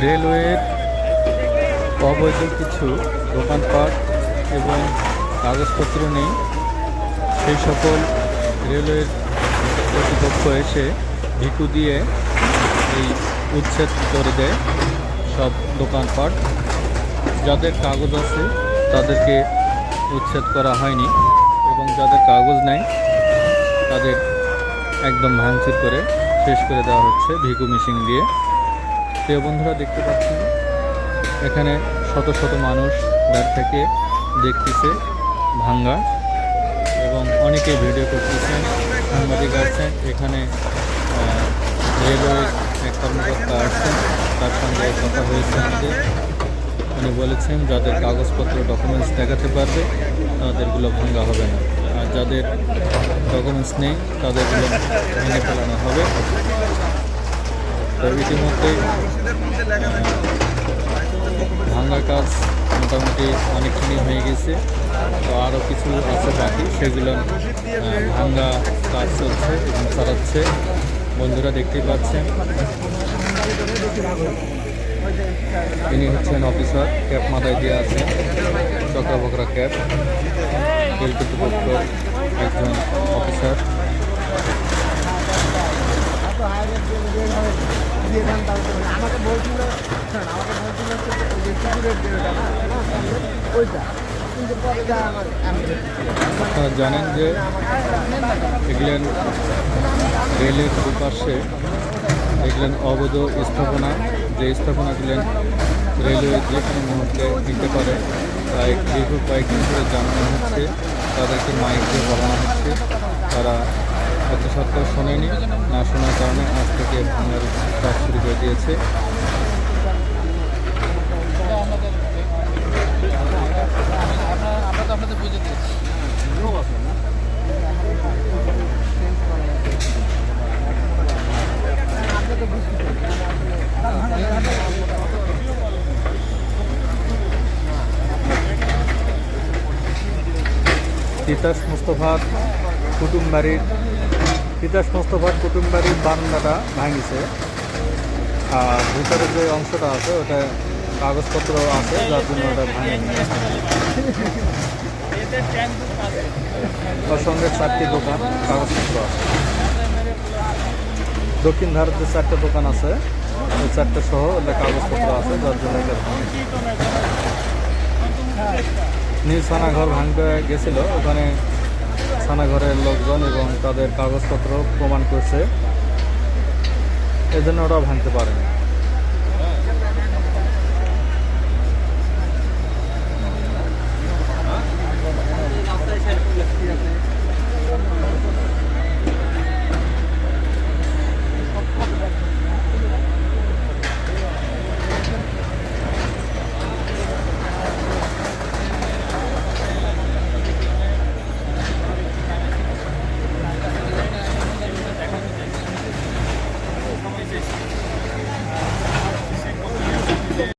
রেলওয়ের অবৈধ কিছু দোকানপাট এবং কাগজপত্র নেই। সেই সকল রেলওয়ের কর্তৃপক্ষ এসে ভিকু দিয়ে এই উচ্ছেদ করে দেয় সব দোকানপাট। যাদের কাগজ আছে তাদেরকে উচ্ছেদ করা হয়নি এবং যাদের কাগজ নাই তাদের একদম ভাঙচুর করে শেষ করে দেওয়া হচ্ছে ভিকু মেশিন দিয়ে। প্রিয় বন্ধুরা, দেখতে পাচ্ছেন? এখানে শত শত মানুষ দাঁড় থেকে দেখতেছে ভাঙ্গা এবং অনেকে ভিডিও করতেছেন সাংবাদিক আসছেন এখানে রেলওয়ের এক কর্মকর্তা আসছেন তার সঙ্গে কথা হয়েছে আমাদের। উনি বলেছেন, যাদের কাগজপত্র ডকুমেন্টস দেখাতে পারবে, তাদেরগুলো ভাঙ্গা হবে না। আর যাদের ডকুমেন্টস নেই, তাদেরগুলো ভেঙে ফেলানো হবে। তো ইতিমধ্যে ভাঙ্গার কাজ মোটামুটি অনেকখানি হয়ে গেছে। তো আরও কিছু আছে বাকি, সেগুলো ভাঙ্গা কাজ চলছে এবং চালাচ্ছে। বন্ধুরা দেখতেই পাচ্ছেন। ইনি হচ্ছেন অফিসার ক্যাপ মাথায় দিয়ে আছেন চক্রবকরা ক্যাপ রেল কর্তৃপক্ষ একজন অফিসার। আমাকে বলছিল শোন, আমাকে বলছিল যে কুকুরের না, ওইটা। জানেন যে এগুলেন রেলের দুপাশে এগুলেন অবৈধ স্থাপনা যে স্থাপনাগুলেন রেলওয়ে যে কোনো মুহূর্তে দিতে পারে তাই দীর্ঘ কয়েকদিন ধরে জানানো হচ্ছে তাদেরকে মাইক দিয়ে বলানো হচ্ছে। তারা এত সত্ত্বেও শোনেনি না শোনার কারণে আজ থেকে করে দিয়েছে। আমরা তো আপনাদের বুঝে তিতাস মুস্তফার কুটুমবাড়ির তিতাস মুস্তফার কুটুমবাড়ির বারান্দাটা ভাঙিছে। আর ভিতরে যে অংশটা আছে, ওটা কাগজপত্র আছে যার জন্য ওটা ভাঙেনি ওর সঙ্গে চারটি দোকান, কাগজপত্র আছে। দক্ষিণ ভারতের চারটে দোকান আছে। ওই চারটে সহ ওটা কাগজপত্র আছে, যার জন্য এটা ভাঙে। নিজ ছানাঘর ভাঙতে গেছিল। ওখানে ছানাঘরের লোকজন এবং তাদের কাগজপত্র প্রমাণ করছে। এজন্য ওরা ভাঙতে পারেনি।